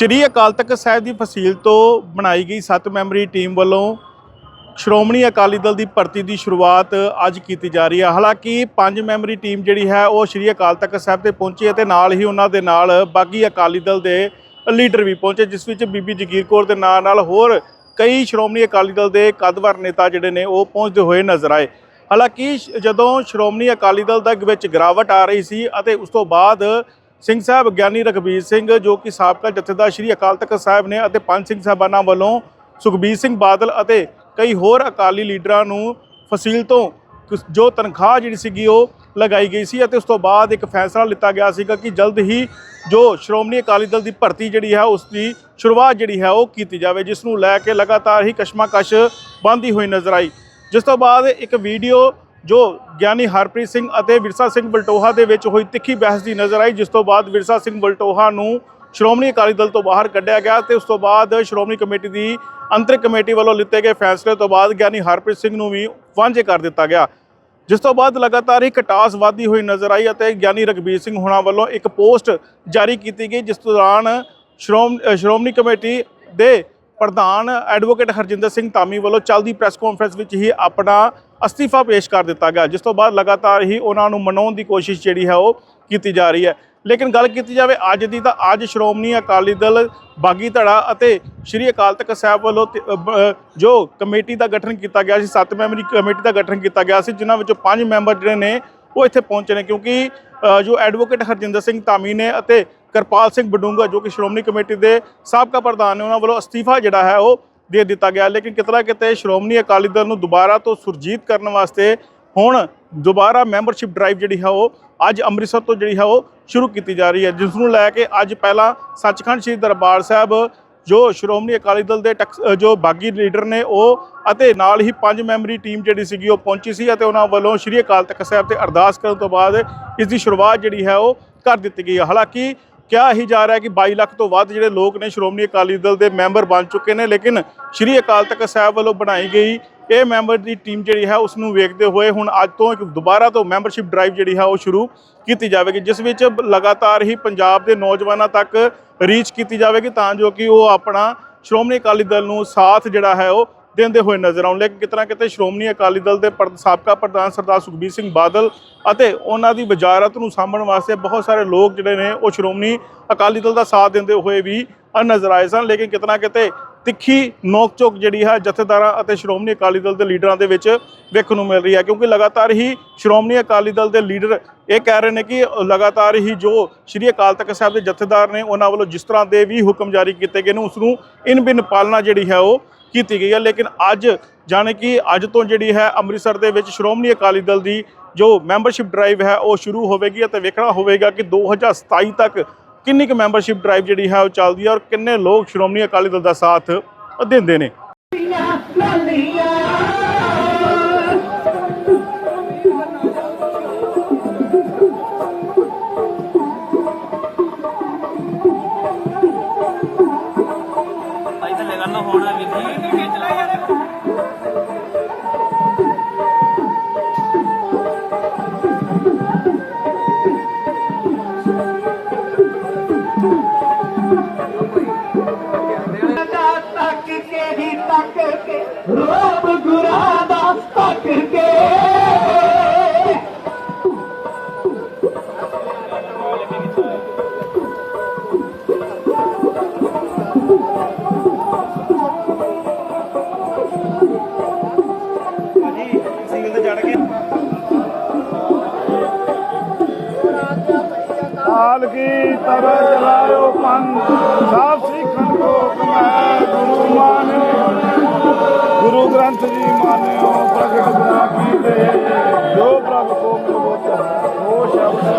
ਸ਼੍ਰੀ ਅਕਾਲ ਤਖਤ ਸਾਹਿਬ ਦੀ ਫਸੀਲ ਤੋਂ ਬਣਾਈ ਗਈ 7 ਮੈਂਬਰੀ ਟੀਮ ਵੱਲੋਂ ਸ਼੍ਰੋਮਣੀ ਅਕਾਲੀ ਦਲ ਦੀ ਭਰਤੀ ਦੀ ਸ਼ੁਰੂਆਤ ਅੱਜ ਕੀਤੀ ਜਾ ਰਹੀ ਹੈ। ਹਾਲਾਂਕਿ ਪੰਜ ਮੈਂਬਰੀ ਟੀਮ ਜਿਹੜੀ ਹੈ, ਉਹ ਸ਼੍ਰੀ ਅਕਾਲ ਤਖਤ ਸਾਹਿਬ ਤੇ ਪਹੁੰਚੀ ਅਤੇ ਨਾਲ ਹੀ ਉਹਨਾਂ ਦੇ ਨਾਲ ਬਾਗੀ ਅਕਾਲੀ ਦਲ ਦੇ ਲੀਡਰ ਵੀ ਪਹੁੰਚੇ, ਜਿਸ ਵਿੱਚ ਬੀਬੀ ਜਗੀਰ ਕੌਰ ਦੇ ਨਾਲ ਨਾਲ ਹੋਰ ਕਈ ਸ਼੍ਰੋਮਣੀ ਅਕਾਲੀ ਦਲ ਦੇ ਕਦਵਰ ਨੇਤਾ ਜਿਹੜੇ ਨੇ, ਉਹ ਪਹੁੰਚਦੇ ਹੋਏ ਨਜ਼ਰ ਆਏ। ਹਾਲਾਂਕਿ ਸ਼- ਜਦੋਂ ਸ਼੍ਰੋਮਣੀ ਅਕਾਲੀ ਦਲ ਦਾ ਵਿੱਚ ਗਿਰਾਵਟ ਆ ਰਹੀ ਸੀ ਅਤੇ ਉਸ ਤੋਂ ਬਾਅਦ ਸਿੰਘ ਸਾਹਿਬ, ਗਿਆਨੀ ਰਘਬੀਰ ਸਿੰਘ, ਜੋ ਕਿ ਸਾਬਕਾ ਜਥੇਦਾਰ ਸ਼੍ਰੀ ਅਕਾਲ ਤਖਤ ਸਾਹਿਬ ਨੇ ਅਤੇ ਪੰਜ ਸਿੰਘ ਸਾਹਿਬਾਨਾਂ ਵੱਲੋਂ ਸੁਖਬੀਰ ਸਿੰਘ ਬਾਦਲ ਅਤੇ ਕਈ ਹੋਰ ਅਕਾਲੀ ਲੀਡਰਾਂ ਨੂੰ ਫਸੀਲ ਤੋਂ ਜੋ ਤਨਖਾਹ ਜਿਹੜੀ ਸੀਗੀ ਉਹ ਲਗਾਈ ਗਈ ਸੀ ਅਤੇ ਉਸ ਤੋਂ ਬਾਅਦ ਇੱਕ ਫੈਸਲਾ ਲਿੱਤਾ ਗਿਆ ਸੀਗਾ ਕਿ ਜਲਦ ਹੀ ਜੋ ਸ਼੍ਰੋਮਣੀ ਅਕਾਲੀ ਦਲ ਦੀ ਭਰਤੀ ਜਿਹੜੀ ਹੈ, ਉਸ ਦੀ ਸ਼ੁਰੂਆਤ ਜਿਹੜੀ ਹੈ, ਉਹ ਕੀਤੀ ਜਾਵੇ, ਜਿਸ ਨੂੰ ਲੈ ਕੇ ਲਗਾਤਾਰ ਹੀ ਕਸ਼ਮਾਕਸ਼ ਬੰਦੀ ਹੋਈ ਨਜ਼ਰ ਆਈ। ਜਿਸ ਤੋਂ ਬਾਅਦ ਇੱਕ ਵੀਡੀਓ ਜੋ ਗਿਆਨੀ ਹਰਪ੍ਰੀਤ ਸਿੰਘ ਅਤੇ ਵਿਰਸਾ ਸਿੰਘ ਬਲਟੋਹਾ ਦੇ ਵਿੱਚ ਹੋਈ ਤਿੱਖੀ ਬਹਿਸ ਦੀ ਨਜ਼ਰ ਆਈ, ਜਿਸ ਤੋਂ ਬਾਅਦ ਵਿਰਸਾ ਸਿੰਘ ਬਲਟੋਹਾ ਨੂੰ ਸ਼੍ਰੋਮਣੀ ਅਕਾਲੀ ਦਲ ਤੋਂ ਬਾਹਰ ਕੱਢਿਆ ਗਿਆ ਤੇ ਉਸ ਤੋਂ ਬਾਅਦ ਸ਼੍ਰੋਮਣੀ ਕਮੇਟੀ ਦੀ ਅੰਤਰਿਕ ਕਮੇਟੀ ਵੱਲੋਂ ਲਿੱਤੇ ਗਏ ਫੈਸਲੇ ਤੋਂ ਬਾਅਦ ਗਿਆਨੀ ਹਰਪ੍ਰੀਤ ਸਿੰਘ ਨੂੰ ਵੀ ਵਾਂਝੇ ਕਰ ਦਿੱਤਾ ਗਿਆ। ਜਿਸ ਤੋਂ ਬਾਅਦ ਲਗਾਤਾਰ ਹੀ ਕਟਾਸ ਵਧਦੀ ਹੋਈ ਨਜ਼ਰ ਆਈ ਅਤੇ ਗਿਆਨੀ ਰਗਬੀਰ ਸਿੰਘ ਹੁਣਾਂ ਵੱਲੋਂ ਇੱਕ ਪੋਸਟ ਜਾਰੀ ਕੀਤੀ ਗਈ, ਜਿਸ ਦੌਰਾਨ ਸ਼੍ਰੋਮ, ਸ਼੍ਰੋਮਣੀ ਕਮੇਟੀ ਦੇ ਪ੍ਰਧਾਨ ਐਡਵੋਕੇਟ ਹਰਜਿੰਦਰ ਸਿੰਘ ਧਾਮੀ ਵੱਲੋਂ ਚੱਲਦੀ ਪ੍ਰੈਸ ਕਾਨਫਰੰਸ ਵਿੱਚ ਹੀ ਆਪਣਾ ਅਸਤੀਫਾ ਪੇਸ਼ ਕਰ ਦਿੱਤਾ ਗਿਆ, ਜਿਸ ਤੋਂ ਬਾਅਦ ਲਗਾਤਾਰ ਹੀ ਉਹਨਾਂ ਨੂੰ ਮਨਾਉਣ ਦੀ ਕੋਸ਼ਿਸ਼ ਜਿਹੜੀ ਹੈ ਉਹ ਕੀਤੀ ਜਾ ਰਹੀ ਹੈ। ਲੇਕਿਨ ਗੱਲ ਕੀਤੀ ਜਾਵੇ ਅੱਜ ਦੀ ਤਾਂ ਅੱਜ ਸ਼੍ਰੋਮਣੀ ਅਕਾਲੀ ਦਲ ਬਾਗੀ ਧੜਾ ਅਤੇ ਸ਼੍ਰੀ ਅਕਾਲ ਤਖਤ ਸਾਹਿਬ ਵੱਲੋਂ ਤੇ- ਜੋ ਕਮੇਟੀ ਦਾ ਗਠਨ ਕੀਤਾ ਗਿਆ ਸੀ ਸੱਤ ਮੈਂਬਰੀ ਕਮੇਟੀ ਦਾ ਗਠਨ ਕੀਤਾ ਗਿਆ ਸੀ, ਜਿਨ੍ਹਾਂ ਵਿੱਚੋਂ ਪੰਜ ਮੈਂਬਰ ਜਿਹੜੇ ਨੇ ਉਹ ਇੱਥੇ ਪਹੁੰਚੇ ਨੇ, ਕਿਉਂਕਿ ਜੋ ਐਡਵੋਕੇਟ ਹਰਜਿੰਦਰ ਸਿੰਘ ਧਾਮੀ ਨੇ ਅਤੇ ਕਿਰਪਾਲ ਸਿੰਘ ਬਡੂੰਗਾ ਜੋ ਕਿ ਸ਼੍ਰੋਮਣੀ ਕਮੇਟੀ ਦੇ ਸਾਬਕਾ ਪ੍ਰਧਾਨ ਨੇ, ਉਹਨਾਂ ਵੱਲੋਂ ਅਸਤੀਫਾ ਜਿਹੜਾ ਹੈ ਉਹ ਦੇ ਦਿੱਤਾ ਗਿਆ। ਲੇਕਿਨ ਕਿਤਨਾ ਕਿਤੇ ਸ਼੍ਰੋਮਣੀ ਅਕਾਲੀ ਦਲ ਨੂੰ ਦੁਬਾਰਾ ਤੋਂ ਸੁਰਜੀਤ ਕਰਨ ਵਾਸਤੇ ਹੁਣ ਦੁਬਾਰਾ ਮੈਂਬਰਸ਼ਿਪ ਡਰਾਈਵ ਜਿਹੜੀ ਹੈ ਉਹ ਅੱਜ ਅੰਮ੍ਰਿਤਸਰ ਤੋਂ ਜਿਹੜੀ ਹੈ ਉਹ ਸ਼ੁਰੂ ਕੀਤੀ ਜਾ ਰਹੀ ਹੈ। ਜਿਸ ਨੂੰ ਲੈ ਕੇ ਅੱਜ ਪਹਿਲਾਂ ਸੱਚਖੰਡ ਸ੍ਰੀ ਦਰਬਾਰ ਸਾਹਿਬ ਜੋ ਸ਼੍ਰੋਮਣੀ ਅਕਾਲੀ ਦਲ ਦੇ ਟੈਕਸ- ਜੋ ਬਾਗੀ ਲੀਡਰ ਨੇ ਉਹ ਅਤੇ ਨਾਲ ਹੀ ਪੰਜ ਮੈਂਬਰੀ ਟੀਮ ਜਿਹੜੀ ਸੀਗੀ ਉਹ ਪਹੁੰਚੀ ਸੀ ਅਤੇ ਉਹਨਾਂ ਵੱਲੋਂ ਸ਼੍ਰੀ ਅਕਾਲ ਤਖਤ ਸਾਹਿਬ ਤੇ ਅਰਦਾਸ ਕਰਨ ਤੋਂ ਬਾਅਦ ਇਸ ਦੀ ਸ਼ੁਰੂਆਤ ਜਿਹੜੀ ਹੈ ਉਹ ਕਰ ਦਿੱਤੀ ਗਈ ਹੈ। ਹਾਲਾਂਕਿ ਕਿਹਾ ਹੀ ਜਾ ਰਿਹਾ ਕਿ 22 ਲੱਖ ਤੋਂ ਵੱਧ ਜਿਹੜੇ ਲੋਕ ਨੇ ਸ਼੍ਰੋਮਣੀ ਅਕਾਲੀ ਦਲ ਦੇ ਮੈਂਬਰ ਬਣ ਚੁੱਕੇ ਨੇ, ਲੇਕਿਨ ਸ਼੍ਰੀ ਅਕਾਲ ਤਖਤ ਸਾਹਿਬ ਵੱਲੋਂ ਬਣਾਈ ਗਈ ਇਹ ਮੈਂਬਰ ਦੀ ਟੀਮ ਜਿਹੜੀ ਹੈ ਉਸ ਨੂੰ ਵੇਖਦੇ ਹੋਏ ਹੁਣ ਅੱਜ ਤੋਂ ਇੱਕ ਦੁਬਾਰਾ ਤੋਂ ਮੈਂਬਰਸ਼ਿਪ ਡਰਾਈਵ ਜਿਹੜੀ ਹੈ ਉਹ ਸ਼ੁਰੂ ਕੀਤੀ ਜਾਵੇਗੀ, ਜਿਸ ਵਿੱਚ ਲਗਾਤਾਰ ਹੀ ਪੰਜਾਬ ਦੇ ਨੌਜਵਾਨਾਂ ਤੱਕ ਰੀਚ ਕੀਤੀ ਜਾਵੇਗੀ ਤਾਂ ਜੋ ਕਿ ਉਹ ਆਪਣਾ ਸ਼੍ਰੋਮਣੀ ਅਕਾਲੀ ਦਲ ਨੂੰ ਸਾਥ ਜਿਹੜਾ ਹੈ ਉਹ ਦਿੰਦੇ ਹੋਏ ਨਜ਼ਰ ਆਉਣ ਲੇਕਿਨ ਕਿਤਨਾ ਕਿਤੇ ਸ਼੍ਰੋਮਣੀ ਅਕਾਲੀ ਦਲ ਦੇ ਪ੍ਰ- ਸਾਬਕਾ ਪ੍ਰਧਾਨ ਸਰਦਾਰ ਸੁਖਬੀਰ ਸਿੰਘ ਬਾਦਲ ਅਤੇ ਉਹਨਾਂ ਦੀ ਵਜ਼ਾਰਤ ਨੂੰ ਸਾਂਭਣ ਵਾਸਤੇ ਬਹੁਤ ਸਾਰੇ ਲੋਕ ਜਿਹੜੇ ਨੇ ਉਹ ਸ਼੍ਰੋਮਣੀ ਅਕਾਲੀ ਦਲ ਦਾ ਸਾਥ ਦਿੰਦੇ ਹੋਏ ਵੀ ਨਜ਼ਰ ਆਏ ਸਨ। ਲੇਕਿਨ ਕਿਤਨਾ ਕਿਤੇ ਤਿੱਖੀ ਨੋਕਝੋਕ ਜਿਹੜੀ ਹੈ ਜਥੇਦਾਰਾਂ ਅਤੇ ਸ਼੍ਰੋਮਣੀ ਅਕਾਲੀ ਦਲ ਦੇ ਲੀਡਰਾਂ ਦੇ ਵਿੱਚ ਵੇਖਣ ਨੂੰ ਮਿਲ ਰਹੀ ਹੈ ਕਿਉਂਕਿ ਲਗਾਤਾਰ ਹੀ ਸ਼੍ਰੋਮਣੀ ਅਕਾਲੀ ਦਲ ਦੇ ਲੀਡਰ ਇਹ ਕਹਿ ਰਹੇ ਨੇ ਕਿ ਲਗਾਤਾਰ ਹੀ ਜੋ ਸ਼੍ਰੀ ਅਕਾਲ ਤਖਤ ਸਾਹਿਬ ਦੇ ਜਥੇਦਾਰ ਨੇ ਉਹਨਾਂ ਵੱਲੋਂ ਜਿਸ ਤਰ੍ਹਾਂ ਦੇ ਵੀ ਹੁਕਮ ਜਾਰੀ ਕੀਤੇ ਗਏ ਨੇ ਉਸ ਨੂੰ ਇਨ ਬਿਨ ਪਾਲਣਾ ਜਿਹੜੀ ਹੈ ਉਹ ਕੀਤੀ ਗਈ ਹੈ। ਲੇਕਿਨ ਅੱਜ ਜਾਣੇ ਕਿ ਅੱਜ ਤੋਂ ਜਿਹੜੀ ਹੈ ਅੰਮ੍ਰਿਤਸਰ ਦੇ ਵਿੱਚ ਸ਼੍ਰੋਮਣੀ ਅਕਾਲੀ ਦਲ ਦੀ ਜੋ ਮੈਂਬਰਸ਼ਿਪ ਡਰਾਈਵ ਹੈ, ਉਹ ਸ਼ੁਰੂ ਹੋਵੇਗੀ ਅਤੇ ਵੇਖਣਾ ਹੋਵੇਗਾ ਕਿ 2027 ਤੱਕ ਕਿੰਨੀ ਕੁ ਮੈਂਬਰਸ਼ਿਪ ਡਰਾਈਵ ਜਿਹੜੀ ਹੈ, ਉਹ ਚੱਲਦੀ ਹੈ ਔਰ ਕਿੰਨੇ ਲੋਕ ਸ਼੍ਰੋਮਣੀ ਅਕਾਲੀ ਦਲ ਦਾ ਸਾਥ ਦਿੰਦੇ ਨੇ। ਹਾਲ ਕੀ ਤਰ ਚਲਾਇਓ ਪੰਥ? ਸਾਫ਼ ਸਿੱਖਣ ਕੋ ਕਮੈ ਗੁਰੂ ਮਾਨਿਓ। ਗੁਰੂ ਗ੍ਰੰਥ ਜੀ ਮਾਨਿਓ, ਪ੍ਰਗਟ ਗੁਰਾਂ ਕੀ ਦੇ ਜੋ ਪ੍ਰਭ ਕੋ ਮਿਲਵੋ ਚਾਹੇ ਉਹ ਸ਼ਬਦ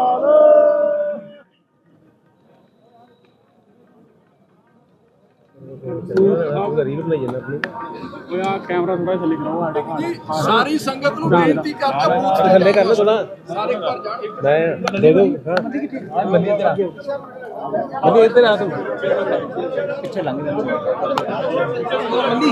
ਆਪ ਦਾ ਰੀਲ ਬਣਾਈ ਜਾਂਦਾ ਆਪਣੀ ਓਏ ਆ ਕੈਮਰਾ ਥੋੜਾ ਥੱਲੇ ਕਰਾਓ ਆਡਾ ਸਾਰੀ ਸੰਗਤ ਨੂੰ ਬੇਨਤੀ ਕਰਦਾ ਬੂਥ ਥੱਲੇ ਕਰ ਲੋ ਥੋੜਾ ਸਾਰੇ ਘਰ ਜਾਣ। ਮੈਂ ਦੇ ਦੋ। ਹਾਂ। ਬੰਨੀ ਇੱਧਰ ਆ। ਬੰਨੀ ਇੱਧਰ ਆ ਤੂੰ। ਪਿੱਛੇ ਲੰਘ ਜਾ। ਬੰਨੀ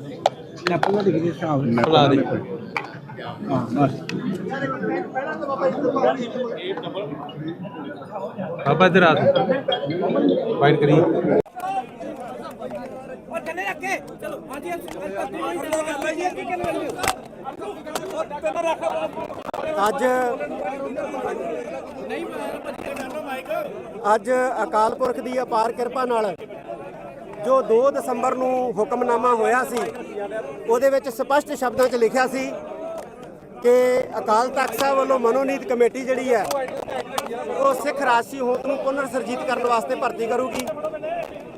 ਨੈਪਲਾਂ ਦਿਖ ਰਹੀ ਸ਼ਾਮ ਬੁਲਾ ਦੇ। ਬਾਬਾ ਇਧਰ ਆ ਵਾਈਟ ਕਰੀ ਅੱਜ ਅੱਜ ਅਕਾਲ ਪੁਰਖ ਦੀ ਅਪਾਰ ਕਿਰਪਾ ਨਾਲ ਜੋ 2 ਦਸੰਬਰ ਨੂੰ ਹੁਕਮਨਾਮਾ ਹੋਇਆ ਸੀ, ਉਹਦੇ ਵਿੱਚ ਸਪਸ਼ਟ ਸ਼ਬਦਾਂ 'ਚ ਲਿਖਿਆ ਸੀ ਕਿ ਅਕਾਲ ਤਖਤ ਸਾਹਿਬ ਵੱਲੋਂ ਮਨੋਨੀਤ ਕਮੇਟੀ ਜਿਹੜੀ ਹੈ, ਉਹ ਸਿੱਖ ਰਾਸ਼ੀ ਹੋਂਦ ਨੂੰ ਪੁਨਰ ਸਰਜੀਤ ਕਰਨ ਵਾਸਤੇ ਭਰਤੀ ਕਰੂਗੀ।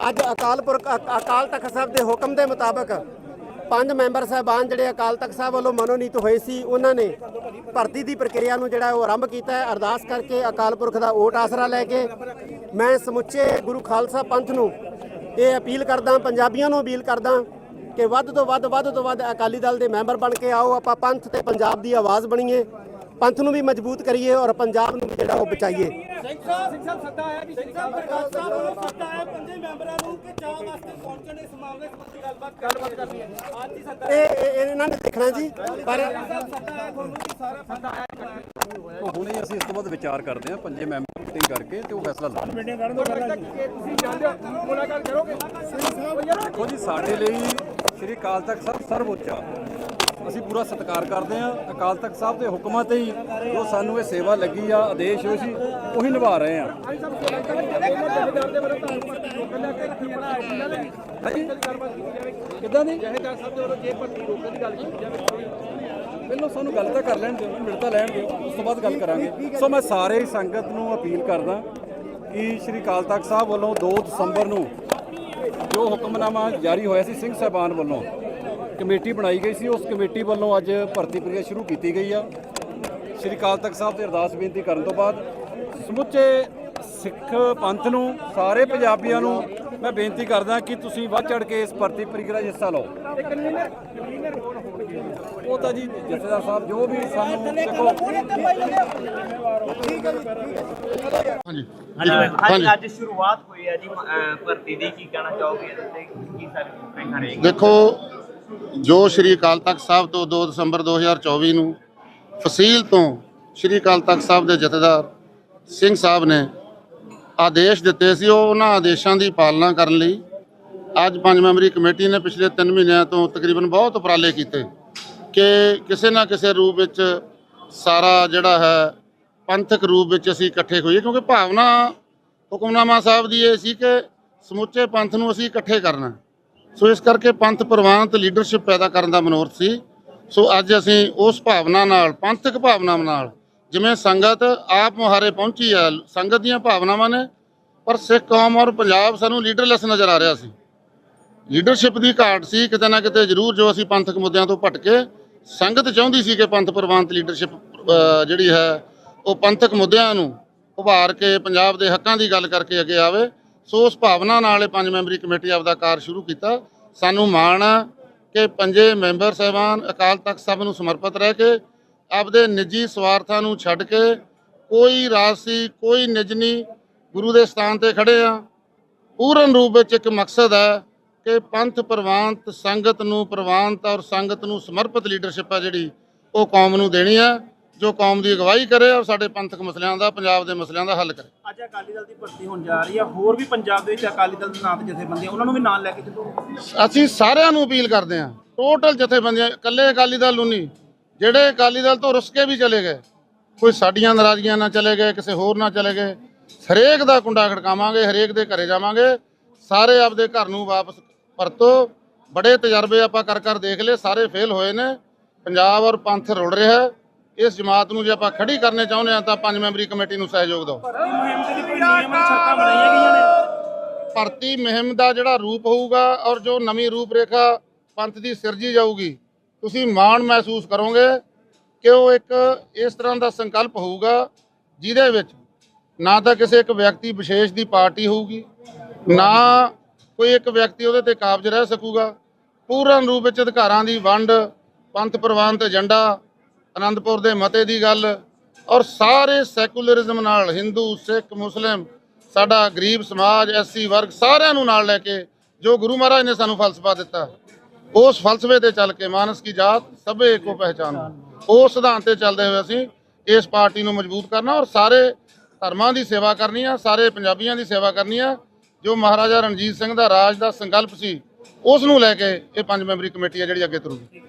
ਅੱਜ ਅਕਾਲ ਪੁਰਖ, ਅਕ- ਅਕਾਲ ਤਖਤ ਸਾਹਿਬ ਦੇ ਹੁਕਮ ਦੇ ਮੁਤਾਬਕ ਪੰਜ ਮੈਂਬਰ ਸਾਹਿਬਾਨ ਜਿਹੜੇ ਅਕਾਲ ਤਖਤ ਸਾਹਿਬ ਵੱਲੋਂ ਮਨੋਨੀਤ ਹੋਏ ਸੀ, ਉਹਨਾਂ ਨੇ ਭਰਤੀ ਦੀ ਪ੍ਰਕਿਰਿਆ ਨੂੰ ਜਿਹੜਾ ਉਹ ਆਰੰਭ ਕੀਤਾ ਹੈ। ਅਰਦਾਸ ਕਰਕੇ ਅਕਾਲ ਪੁਰਖ ਦਾ ਓਟ ਆਸਰਾ ਲੈ ਕੇ ਮੈਂ ਸਮੁੱਚੇ ਗੁਰੂ ਖਾਲਸਾ ਪੰਥ ਨੂੰ ਇਹ ਅਪੀਲ ਕਰਦਾ, ਪੰਜਾਬੀਆਂ ਨੂੰ ਅਪੀਲ ਕਰਦਾ ਕਿ ਵੱਧ ਤੋਂ ਵੱਧ ਵੱਧ ਤੋਂ ਵੱਧ ਅਕਾਲੀ ਦਲ ਦੇ ਮੈਂਬਰ ਬਣ ਕੇ ਆਓ, ਆਪਾਂ ਪੰਥ ਤੇ ਪੰਜਾਬ ਦੀ ਆਵਾਜ਼ ਬਣੀਏ, ਪੰਥ ਨੂੰ ਵੀ ਮਜ਼ਬੂਤ ਕਰੀਏ ਔਰ ਪੰਜਾਬ ਨੂੰ ਵੀ ਜਿਹੜਾ ਉਹ ਬਚਾਈਏ। ਇਹ ਇਹ- ਇਹਨਾਂ ਨੇ ਦੇਖਣਾ ਜੀ ਪਰ ਹੁਣੇ ਅਸੀਂ ਇਸ ਤੋਂ ਬਾਅਦ ਵਿਚਾਰ ਕਰਦੇ ਹਾਂ ਪੰਜੇ ਮੈਂਬਰ ਮੀਟਿੰਗ ਕਰਕੇ ਤੇ ਉਹ ਫੈਸਲਾ ਲਾਵਾਂਗੇ ਦੇਖੋ ਜੀ ਸਾਡੇ ਲਈ ਸ਼੍ਰੀ ਅਕਾਲ ਤਖਤ ਸਾਹਿਬ ਸਰਵਉੱਚ। ਅਸੀਂ ਪੂਰਾ ਸਤਿਕਾਰ ਕਰਦੇ ਹਾਂ। ਅਕਾਲ ਤਖਤ ਸਾਹਿਬ ਦੇ ਹੁਕਮਾਂ ਤੇ ਹੀ ਜੋ ਸਾਨੂੰ ਇਹ ਸੇਵਾ ਲੱਗੀ ਆ, ਆਦੇਸ਼ ਹੋਏ ਸੀ, ਉਹੀ ਨਿਭਾ ਰਹੇ ਆ ਕਿੱਦਾਂ ਦੀ? ਪਹਿਲਾਂ ਸਾਨੂੰ ਗੱਲ ਤਾਂ ਕਰ ਲੈਣ ਦਿਓ ਮਿਲ ਤਾਂ ਲੈਣ ਦਿਓ, ਉਸ ਤੋਂ ਬਾਅਦ ਗੱਲ ਕਰਾਂਗੇ। ਸੋ ਮੈਂ ਸਾਰੇ ਹੀ ਸੰਗਤ ਨੂੰ ਅਪੀਲ ਕਰਦਾ ਕਿ ਸ਼੍ਰੀ ਅਕਾਲ ਤਖਤ ਸਾਹਿਬ ਵੱਲੋਂ 2 ਦਸੰਬਰ ਨੂੰ ਜੋ ਹੁਕਮਨਾਮਾ ਜਾਰੀ ਹੋਇਆ ਸੀ ਸਿੰਘ ਸਾਹਿਬਾਨ ਵੱਲੋਂ ਕਮੇਟੀ ਬਣਾਈ ਗਈ ਸੀ। ਉਸ ਕਮੇਟੀ ਵੱਲੋਂ ਅੱਜ ਭਰਤੀ ਪ੍ਰਕਿਰਿਆ ਸ਼ੁਰੂ ਕੀਤੀ ਗਈ ਆ। ਸ਼੍ਰੀ ਅਕਾਲ ਤਖਤ ਸਾਹਿਬ ਤੇ ਅਰਦਾਸ ਬੇਨਤੀ ਕਰਨ ਤੋਂ ਬਾਅਦ ਸਮੁੱਚੇ ਸਿੱਖ ਪੰਥ ਨੂੰ ਸਾਰੇ ਪੰਜਾਬੀਆਂ ਨੂੰ ਮੈਂ ਬੇਨਤੀ ਕਰਦਾ ਕਿ ਤੁਸੀਂ ਵੱਧ ਚੜ ਕੇ ਇਸ ਭਰਤੀ ਪ੍ਰਕਿਰਿਆ 'ਚ ਹਿੱਸਾ ਲਓ। ਉਹ ਤਾਂ ਜੀ ਜਥੇਦਾਰ ਸਾਹਿਬ ਜੋ ਵੀ ਸਾਨੂੰ ਦੇਖੋ ਹਾਂਜੀ। ਹਾਂਜੀ ਅੱਜ ਸ਼ੁਰੂਆਤ ਹੋਈ ਹੈ ਜੀ ਭਰਤੀ ਦੀ। ਕੀ ਕਹਿਣਾ ਚਾਹੋਗੇ ਇਹਦੇ ਤੇ? ਕੀ ਸਾਰੇ ਦੇਖੋ ਜੋ ਸ਼੍ਰੀ ਅਕਾਲ ਤਖਤ ਸਾਹਿਬ ਤੋਂ 2 ਦਸੰਬਰ 2024 ਨੂੰ ਫਸੀਲ ਤੋਂ ਸ਼੍ਰੀ ਅਕਾਲ ਤਖਤ ਸਾਹਿਬ ਦੇ ਜਥੇਦਾਰ ਸਿੰਘ ਸਾਹਿਬ ਨੇ ਆਦੇਸ਼ ਦਿੱਤੇ ਸੀ, ਉਹ ਉਹਨਾਂ ਆਦੇਸ਼ਾਂ ਦੀ ਪਾਲਣਾ ਕਰਨ ਲਈ ਅੱਜ ਪੰਜ ਮੈਂਬਰੀ ਕਮੇਟੀ ਨੇ ਪਿਛਲੇ 3 ਮਹੀਨਿਆਂ ਤੋਂ ਤਕਰੀਬਨ ਬਹੁਤ ਉਪਰਾਲੇ ਕੀਤੇ ਕਿ ਕਿਸੇ ਨਾ ਕਿਸੇ ਰੂਪ ਵਿੱਚ ਸਾਰਾ ਜਿਹੜਾ ਹੈ ਪੰਥਕ ਰੂਪ ਵਿੱਚ ਅਸੀਂ ਇਕੱਠੇ ਹੋਈਏ, ਕਿਉਂਕਿ ਭਾਵਨਾ ਹੁਕਮਨਾਮਾ ਸਾਹਿਬ ਦੀ ਇਹ ਸੀ ਕਿ ਸਮੁੱਚੇ ਪੰਥ ਨੂੰ ਅਸੀਂ ਇਕੱਠੇ ਕਰਨਾ। ਸੋ ਇਸ ਕਰਕੇ ਪੰਥ ਪ੍ਰਵਾਨ ਤੇ ਲੀਡਰਸ਼ਿਪ ਪੈਦਾ ਕਰਨ ਦਾ ਮਨੋਰਥ ਸੀ। ਸੋ ਅੱਜ ਅਸੀਂ ਉਸ ਭਾਵਨਾ ਨਾਲ, ਪੰਥਕ ਭਾਵਨਾ ਨਾਲ, ਜਿਵੇਂ ਸੰਗਤ ਆਪ ਮੁਹਾਰੇ ਪਹੁੰਚੀ ਆ ਸੰਗਤ ਦੀਆਂ ਭਾਵਨਾਵਾਂ ਨੇ, ਪਰ ਸਿੱਖ ਕੌਮ ਔਰ ਪੰਜਾਬ ਸਾਨੂੰ ਲੀਡਰਲੈਸ ਨਜ਼ਰ ਆ ਰਿਹਾ ਸੀ। ਲੀਡਰਸ਼ਿਪ ਦੀ ਘਾਟ ਸੀ, ਕਿਤੇ ਨਾ ਕਿਤੇ ਜ਼ਰੂਰ ਜੋ ਅਸੀਂ ਪੰਥਕ ਮੁੱਦਿਆਂ ਤੋਂ ਭਟਕੇ, ਸੰਗਤ ਚਾਹੁੰਦੀ ਸੀ ਕਿ ਪੰਥ ਪ੍ਰਵਾਨ ਲੀਡਰਸ਼ਿਪ ਜਿਹੜੀ ਹੈ, ਉਹ ਪੰਥਕ ਮੁੱਦਿਆਂ ਨੂੰ ਉਭਾਰ ਕੇ ਪੰਜਾਬ ਦੇ ਹੱਕਾਂ ਦੀ ਗੱਲ ਕਰਕੇ ਅੱਗੇ ਆਵੇ। ਸੋ ਉਸ ਭਾਵਨਾ ਨਾਲ ਇਹ ਪੰਜ ਮੈਂਬਰੀ ਕਮੇਟੀ ਆਪਦਾ ਕਾਰ ਸ਼ੁਰੂ ਕੀਤਾ। ਸਾਨੂੰ ਮਾਣ ਆ ਕਿ ਪੰਜੇ ਮੈਂਬਰ ਸਹਿਬਾਨ ਅਕਾਲ ਤਖਤ ਸਾਹਿਬ ਨੂੰ ਸਮਰਪਿਤ ਰਹਿ ਕੇ ਆਪਦੇ ਨਿੱਜੀ ਸਵਾਰਥਾਂ ਨੂੰ ਛੱਡ ਕੇ ਕੋਈ ਰਾਜਸੀ ਕੋਈ ਨਿਜਨੀ ਗੁਰੂ ਦੇ ਸਥਾਨ ਤੇ ਖੜੇ ਆ। ਪੂਰਨ ਰੂਪ ਵਿੱਚ ਇੱਕ ਮਕਸਦ ਹੈ ਕਿ ਪੰਥ ਪ੍ਰਵਾਨਤ, ਸੰਗਤ ਨੂੰ ਪ੍ਰਵਾਨਤ ਔਰ ਸੰਗਤ ਨੂੰ ਸਮਰਪਿਤ ਲੀਡਰਸ਼ਿਪ ਹੈ ਜਿਹੜੀ ਉਹ ਕੌਮ ਨੂੰ ਦੇਣੀ ਹੈ ਜੋ ਕੌਮ ਦੀ ਅਗਵਾਈ ਕਰੇ ਔਰ ਸਾਡੇ ਪੰਥਕ ਮਸਲਿਆਂ ਦਾ ਪੰਜਾਬ ਦੇ ਮਸਲਿਆਂ ਦਾ ਹੱਲ ਕਰੇ। ਅੱਜ ਅਕਾਲੀ ਦਲ ਦੀ ਭਰਤੀ ਹੋਣ ਜਾ ਰਹੀ ਹੈ ਹੋਰ ਵੀ ਪੰਜਾਬ ਦੇ ਵਿੱਚ ਅਕਾਲੀ ਦਲ ਦੇ ਨਾਂ ਤੇ ਜਥੇਬੰਦੀਆਂ ਉਹਨਾਂ ਨੂੰ ਵੀ ਨਾਲ ਲੈ ਕੇ ਚੱਲੋ। ਅਸੀਂ ਸਾਰਿਆਂ ਨੂੰ ਅਪੀਲ ਕਰਦੇ ਹਾਂ ਟੋਟਲ ਜਥੇਬੰਦੀਆਂ ਇਕੱਲੇ ਅਕਾਲੀ ਦਲ ਨੂੰ ਨਹੀਂ ਜਿਹੜੇ ਅਕਾਲੀ ਦਲ ਤੋਂ ਰੁੱਸ ਕੇ ਵੀ ਚਲੇ ਗਏ ਕੋਈ ਸਾਡੀਆਂ ਨਾਰਾਜ਼ਗੀਆਂ ਨਾਲ ਚਲੇ ਗਏ ਕਿਸੇ ਹੋਰ ਨਾਲ ਚਲੇ ਗਏ ਹਰੇਕ ਦਾ ਕੁੰਡਾ ਖੜਕਾਵਾਂਗੇ ਹਰੇਕ ਦੇ ਘਰੇ ਜਾਵਾਂਗੇ ਸਾਰੇ ਆਪਦੇ ਘਰ ਨੂੰ ਵਾਪਸ ਪਰਤੋ ਬੜੇ ਤਜਰਬੇ ਆਪਾਂ ਕਰ ਕਰ ਦੇਖ ਲਏ ਸਾਰੇ ਫੇਲ ਹੋਏ ਨੇ ਪੰਜਾਬ ਔਰ ਪੰਥ ਰੁੜ ਰਿਹਾ ਹੈ। ਇਸ ਜਮਾਤ ਨੂੰ ਜੇ ਆਪਾਂ ਖੜੀ ਕਰਨੇ ਚਾਹੁੰਦੇ ਹਾਂ ਤਾਂ ਪੰਜ ਮੈਂਬਰੀ ਕਮੇਟੀ ਨੂੰ ਸਹਿਯੋਗ ਦਿਓ। ਭਰਤੀ ਮੁਹਿੰਮ ਦਾ ਜਿਹੜਾ ਰੂਪ ਹੋਊਗਾ ਔਰ ਜੋ ਨਵੀਂ ਰੂਪਰੇਖਾ ਪੰਥ ਦੀ ਸਿਰਜੀ ਜਾਊਗੀ ਤੁਸੀਂ ਮਾਣ ਮਹਿਸੂਸ ਕਰੋਗੇ ਕਿ ਉਹ ਇੱਕ ਇਸ ਤਰ੍ਹਾਂ ਦਾ ਸੰਕਲਪ ਹੋਊਗਾ ਜਿਹਦੇ ਵਿੱਚ ਨਾ ਤਾਂ ਕਿਸੇ ਇੱਕ ਵਿਅਕਤੀ ਵਿਸ਼ੇਸ਼ ਦੀ ਪਾਰਟੀ ਹੋਊਗੀ ਨਾ ਕੋਈ ਇੱਕ ਵਿਅਕਤੀ ਉਹਦੇ ਤੇ ਕਾਬਜ ਰਹਿ ਸਕੂਗਾ। ਪੂਰਨ ਰੂਪ ਵਿੱਚ ਅਧਿਕਾਰਾਂ ਦੀ ਵੰਡ ਪੰਥ ਪ੍ਰਵਾਨਤ ਏਜੰਡਾ ਅਨੰਦਪੁਰ ਦੇ ਮਤੇ ਦੀ ਗੱਲ ਔਰ ਸਾਰੇ ਸੈਕੂਲਰਿਜ਼ਮ ਨਾਲ, ਹਿੰਦੂ, ਸਿੱਖ, ਮੁਸਲਿਮ, ਸਾਡਾ ਗਰੀਬ ਸਮਾਜ ਐਸਸੀ ਵਰਗ ਸਾਰਿਆਂ ਨੂੰ ਨਾਲ ਲੈ ਕੇ ਜੋ ਗੁਰੂ ਮਹਾਰਾਜ ਨੇ ਸਾਨੂੰ ਫਲਸਫਾ ਦਿੱਤਾ, ਉਸ ਫਲਸਫੇ ਤੇ ਚੱਲ ਕੇ ਮਾਨਸ ਕੀ ਜਾਤ ਸਭੇ ਇੱਕੋ ਪਹਿਚਾਨ। ਉਸ ਸਿਧਾਂਤ ਤੇ ਚੱਲਦੇ ਹੋਏ ਅਸੀਂ ਇਸ ਪਾਰਟੀ ਨੂੰ ਮਜ਼ਬੂਤ ਕਰਨਾ ਔਰ ਸਾਰੇ ਧਰਮਾਂ ਦੀ ਸੇਵਾ ਕਰਨੀ ਆ, ਸਾਰੇ ਪੰਜਾਬੀਆਂ ਦੀ ਸੇਵਾ ਕਰਨੀ ਆ, ਜੋ ਮਹਾਰਾਜਾ ਰਣਜੀਤ ਸਿੰਘ ਦਾ ਰਾਜ ਦਾ ਸੰਕਲਪ ਸੀ, ਉਸ ਨੂੰ ਲੈ ਕੇ ਇਹ ਪੰਜ ਮੈਂਬਰੀ ਕਮੇਟੀ ਆ ਜਿਹੜੀ ਅੱਗੇ ਤੁਰੂਗੀ।